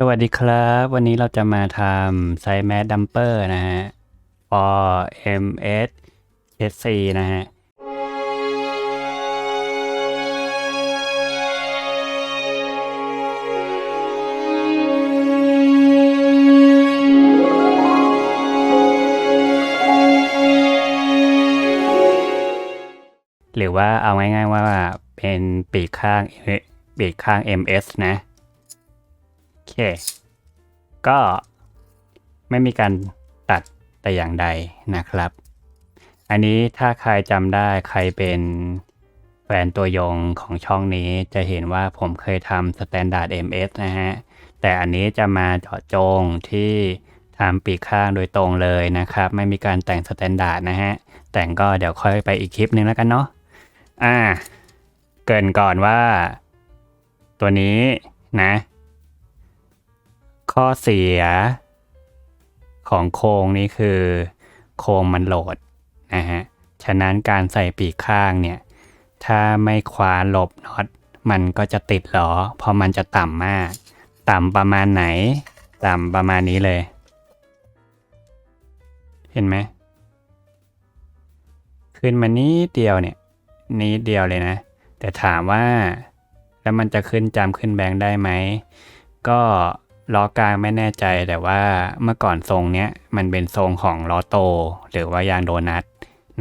สวัสดีครับ วันนี้เราจะมาทำไซแมสดัมเปอร์นะฮะ for ms sc นะฮะ หรือว่าเอาง่ายๆว่าเป็นปีกข้างปีกข้าง ms นะ เค ก็ไม่มีการตัดแต่อย่างใดนะครับ อันนี้ถ้าใครจำได้ใครเป็นแฟนตัวยงของช่องนี้จะเห็นว่าผมเคยทำ Standard MS นะฮะ แต่อันนี้จะมาเจาะจงที่ทำปีกข้างโดยตรงเลยนะครับ ไม่มีการแต่ง Standard นะฮะ แต่งก็เดี๋ยวค่อยไปอีกคลิปนึงแล้วกันเนาะ อ่า เกินก่อนว่าตัวนี้นะ ข้อเสียของโครงนี้คือ โครงมันโหลดนะฮะ ฉะนั้นการใส่ปีกข้างเนี่ย ถ้าไม่คว้าหลบน็อตมันก็จะติดล้อเพราะมันจะต่ำมาก ต่ำประมาณไหน ต่ำประมาณนี้เลย เห็นไหมขึ้นมานี้เดียวเนี่ยนี้เดียวเลยนะ แต่ถามว่า แล้วมันจะขึ้นจำขึ้นแบงค์ได้ไหม ก็ ล้อกลางไม่แน่ใจแต่ว่าเมื่อก่อนทรงเนี้ยมันเป็นทรงของล้อโต หรือว่ายางโดนัท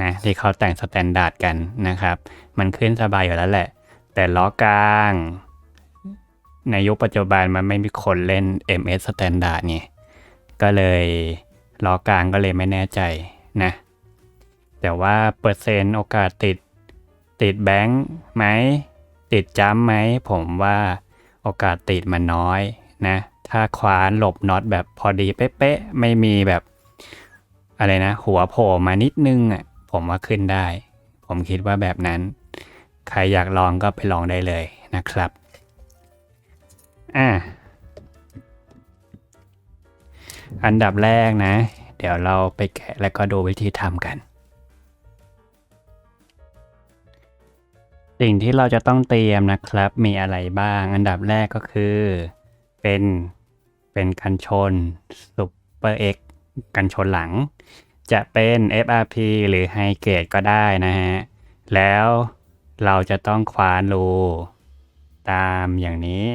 นะที่เขาแต่งสแตนดาร์ดกันนะครับ มันขึ้นสบายอยู่แล้วแหละ แต่ล้อกลาง ในยุคปัจจุบันมันไม่มีคนเล่น MS สแตนดาร์ดไงก็เลยล้อกลางก็เลยไม่แน่ใจนะแต่ว่าเปอร์เซ็นต์โอกาสติดติดแบงค์ไหมติดจ้ำไหมผมว่าโอกาสติดมันน้อยนะ ถ้าคว้านหลบน็อตแบบพอดีเป๊ะๆไม่มีแบบอะไรนะ หัวโผล่มานิดนึงอะผมว่าขึ้นได้ ผมคิดว่าแบบนั้น ใครอยากลองก็ไปลองได้เลยนะครับอ่าอันดับแรกนะ เดี๋ยวเราไปแกะแล้วก็ดูวิธีทำกัน สิ่งที่เราจะต้องเตรียมนะครับมีอะไรบ้าง อันดับแรกก็คือ เป็น เป็นกันชน Super X กันชนหลัง จะเป็น FRP หรือ High Grade ก็ได้นะฮะ แล้วเราจะต้องคว้านรูตามอย่างนี้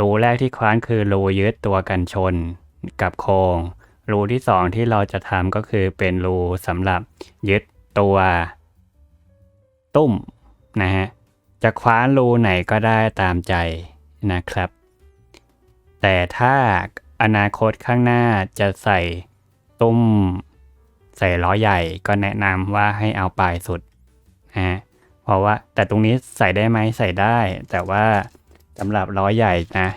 รูแรกที่คว้านคือรูยึดตัวกันชนกับโครงรูที่สองที่เราจะทำก็คือเป็นรูสำหรับยึดตัว ตุ้มนะฮะ จะคว้านรูไหนก็ได้ตามใจนะครับ แต่ถ้าอนาคตข้างหน้าจะใส่ตุ้ม ใส่ล้อใหญ่ก็แนะนำว่าให้เอาปลายสุดนะฮะเพราะว่าแต่ตรงนี้ใส่ได้ไหมใส่ได้ แต่ว่าสำหรับล้อใหญ่นะ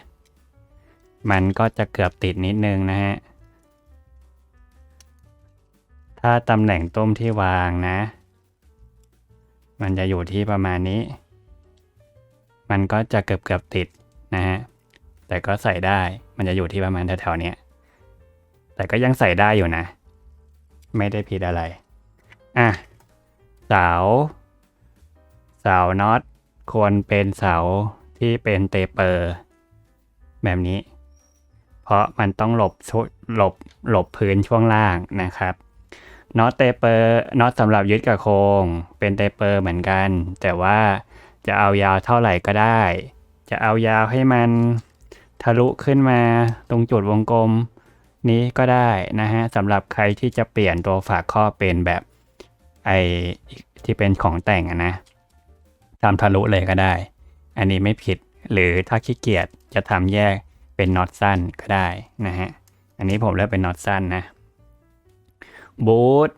มันก็จะเกือบติดนิดนึงนะฮะถ้าตำแหน่งตุ้มที่วางนะ มันจะอยู่ที่ประมาณนี้ มันก็จะเกือบเกือบติดนะฮะ แต่ก็ใส่ได้มันจะอยู่ที่ประมาณแถวๆนี้แต่ก็ยังใส่ได้อยู่นะ ไม่ได้ผิดอะไร อะ เสา เสาน็อตควรเป็นเสาที่เป็นเตเปอร์แบบนี้ เพราะมันต้องหลบชุหลบหลบพื้นช่วงล่างนะครับน็อตเตเปอร์น็อตสำหรับยึดกับโครงเป็นเตเปอร์เหมือนกัน แต่ว่าจะเอายาวเท่าไหร่ก็ได้ จะเอายาวให้มัน ทะลุขึ้นมาตรงจุดวงกลมนี้ก็ได้นะฮะสำหรับใครที่จะเปลี่ยนตัวฝาข้อเป็นแบบไอที่เป็นของแต่งอะนะทำทะลุเลยก็ได้ อันนี้ไม่ผิดหรือถ้าขี้เกียจจะทำแยกเป็นน็อตสั้นก็ได้นะฮะอันนี้ผมเลือกเป็นน็อตสั้นนะบูท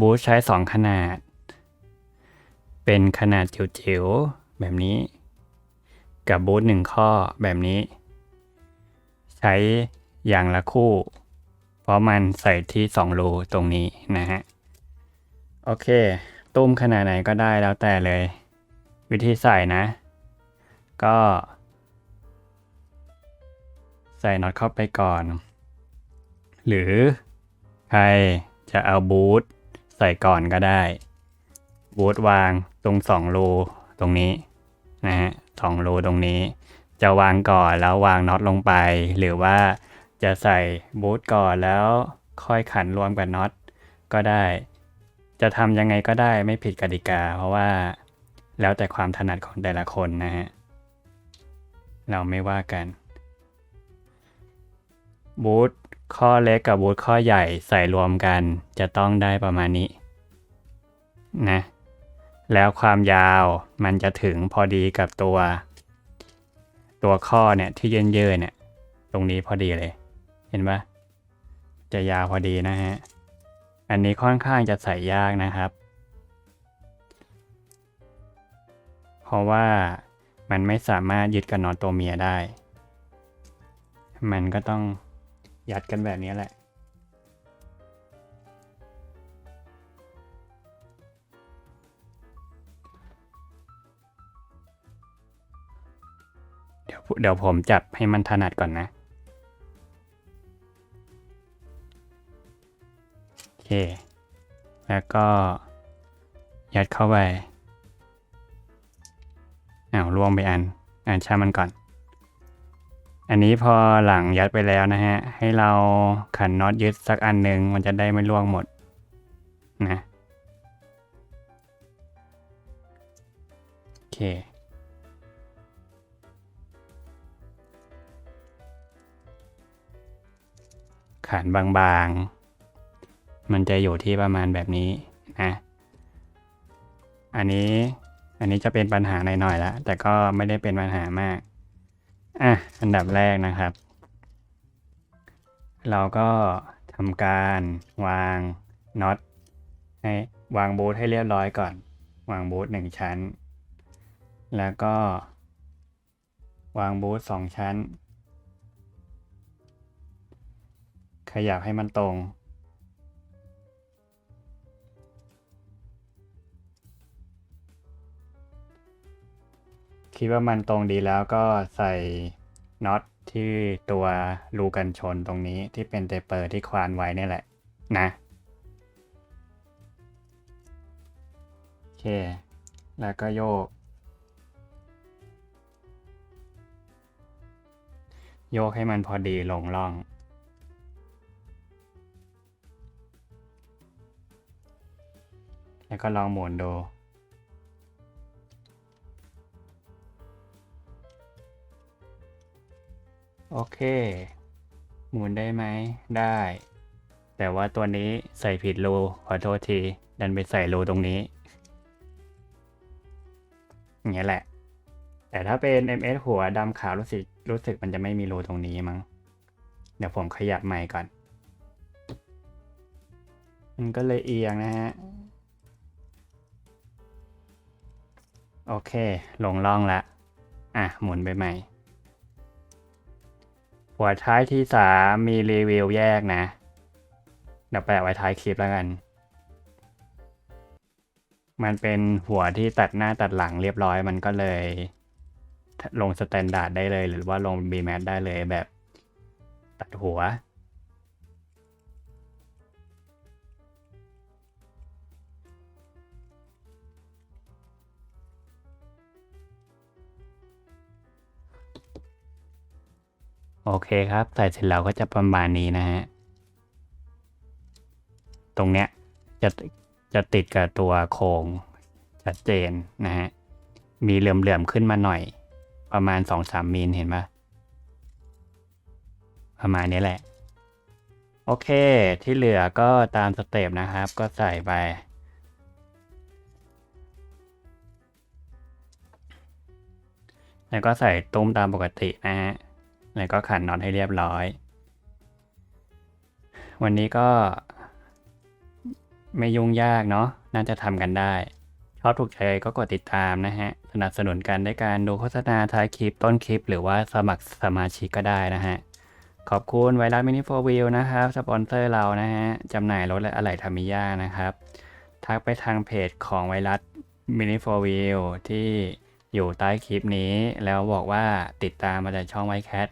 บูทใช้ 2 ขนาด เป็นขนาดจิ๋วๆแบบนี้ กับบูทหนึ่งข้อแบบนี้ ใช้อย่างละคู่ เพราะมันใส่ที่2รูตรงนี้นะฮะ โอเค ตุ้มขนาดไหนก็ได้แล้วแต่เลย วิธีใส่นะ ก็ ใส่น็อตเข้าไปก่อน หรือใครจะเอาบูทใส่ก่อนก็ได้ บูทวางตรงสองรูตรงนี้ นะฮะสองรูตรงนี้ จะวางก่อนแล้ววางน็อตลงไป หรือว่าจะใส่บูทก่อนแล้วค่อยขันรวมกับน็อตก็ได้ จะทำยังไงก็ได้ไม่ผิดกติกา เพราะว่าแล้วแต่ความถนัดของแต่ละคนนะฮะ เราไม่ว่ากันบูทข้อเล็กกับบูทข้อใหญ่ใส่รวมกัน จะต้องได้ประมาณนี้ นะ แล้วความยาวมันจะถึงพอดีกับตัว ตัวข้อเนี่ยที่เยินเยินเนี่ย ตรงนี้พอดีเลย เห็นปะจะยาวพอดีนะฮะ อันนี้ค่อนข้างจะใส่ยากนะครับ เพราะว่ามันไม่สามารถยึดกับนอตตัวเมียได้ มันก็ต้องยัดกันแบบนี้แหละ เดี๋ยวผมจับให้มันถนัดก่อนนะโอเค แล้วก็ยัดเข้าไปอ้าวล่วงไปอันอ่านช่างมันก่อน อันนี้พอหลังยัดไปแล้วนะฮะ ให้เราขันน็อตยึดสักอันหนึ่งมันจะได้ไม่ล่วงหมดนะโอเค ขันบางๆ มันจะอยู่ที่ประมาณแบบนี้นะ อันนี้อันนี้จะเป็นปัญหาหน่อยๆแล้วแต่ก็ไม่ได้เป็นปัญหามาก อะ อันดับแรกนะครับ เราก็ทำการวางน็อตให้วางบูทให้เรียบร้อยก่อน วางบูทหนึ่งชั้น แล้วก็ วางบูทสองชั้น ขยับให้มันตรง คิดว่ามันตรงดีแล้วก็ใส่น็อตที่ตัวรูกันชนตรงนี้ที่เป็นเตเปอร์ที่ควานไว้นี่แหละนะโอเค แล้วก็โยก โยกให้มันพอดีลงร่อง แล้วก็ลองหมุนดูโอเค หมุนได้ไหมได้ แต่ว่าตัวนี้ใส่ผิดรูขอโทษที ดันไปใส่รูตรงนี้อย่างเงี้ยแหละ แต่ถ้าเป็น MS หัวดำขาวรู้สึกรู้สึกมันจะไม่มีรูตรงนี้มั้งเดี๋ยวผมขยับใหม่ก่อน มันก็เลยเอียงนะฮะ โอเค ลงล่องละ อะ หมุนไปใหม่ หัวท้ายที่สามมีรีวิวแยกนะ เดี๋ยวแปะไว้ท้ายคลิปแล้วกัน มันเป็นหัวที่ตัดหน้าตัดหลังเรียบร้อยมันก็เลย ลงสแตนดาร์ดได้เลย หรือว่าลง b m a t ได้เลยแบบ ตัดหัว โอเคครับ ใส่เสร็จแล้วก็จะประมาณนี้นะฮะ ตรงเนี้ยจะจะติดกับตัวโครงชัดเจนนะฮะ มีเหลื่อมๆขึ้นมาหน่อย ประมาณ 2-3มิลเห็นปะประมาณนี้แหละ โอเค ที่เหลือก็ตามสเต็ปนะครับ ก็ใส่ไปแล้วก็ใส่ตุ้มตามปกตินะฮะ แล้วก็ขันน็อตให้เรียบร้อย วันนี้ก็ ไม่ยุ่งยากเนาะน่าจะทำกันได้ ชอบถูกใจก็กดติดตามนะฮะ สนับสนุนกันด้วยการดูโฆษณาท้ายคลิปต้นคลิป หรือว่าสมัครสมาชิกก็ได้นะฮะ ขอบคุณไวรัสมินิโฟวิลนะครับ สปอนเซอร์เรานะฮะจำหน่ายรถและอะไหล่ทามิยานะครับ ทักไปทางเพจของไวรัสมินิโฟวิลที่ อยู่ใต้คลิปนี้ แล้วบอกว่าติดตามมาจากช่องไวแคท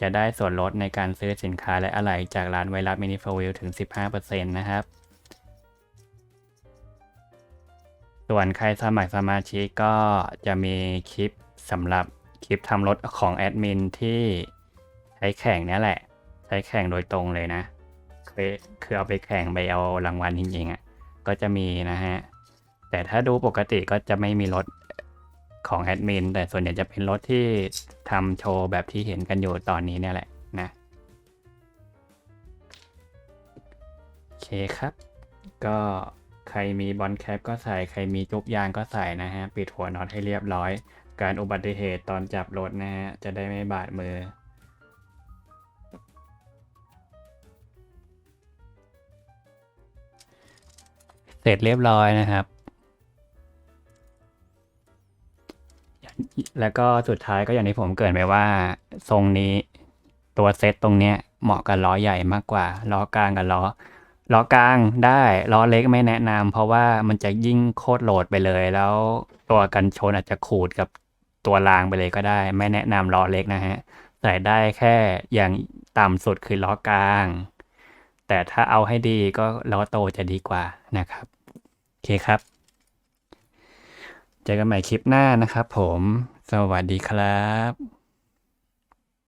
จะได้ส่วนลดในการซื้อสินค้าและอะไหล่จากร้านไวรัสมินิโฟวิลถึง 15%นะครับ ส่วนใครสมัครสมาชิกก็จะมีคลิปสำหรับคลิปทำรถของแอดมินที่ใช้แข่งนี่แหละ ใช้แข่งโดยตรงเลยนะเคยคือเอาไปแข่งไปเอารางวัลจริงๆอะ่ะก็จะมีนะฮะ แต่ถ้าดูปกติก็จะไม่มีรถ ของแอดมินแต่ส่วนใหญ่จะเป็นรถที่ทำโชว์แบบที่เห็นกันอยู่ตอนนี้เนี่ยแหละนะโอเคครับ ก็ใครมีบอลแคปก็ใส่ใครมีจุกยางก็ใส่นะฮะ ปิดหัวน็อตให้เรียบร้อย การอุบัติเหตุตอนจับรถนะฮะ จะได้ไม่บาดมือเสร็จเรียบร้อยนะครับ แล้วก็สุดท้ายก็อย่างที่ผมเกรินไปว่า ทรงนี้ตัวเซตตรงเนี้ยเหมาะกับล้อใหญ่มากกว่าล้อกลางกับล้อล้อกลางได้ล้อเล็กไม่แนะนำเพราะว่ามันจะยิ่งโคตรโหลดไปเลย แล้วตัวกันชนอาจจะขูดกับตัวรางไปเลยก็ได้ ไม่แนะนำล้อเล็กนะฮะใส่ได้แค่อย่างต่ำสุดคือล้อกลาง แต่ถ้าเอาให้ดีก็ล้อโตจะดีกว่านะครับโอเคครับ เจอกันใหม่คลิปหน้านะครับผม สวัสดีครับ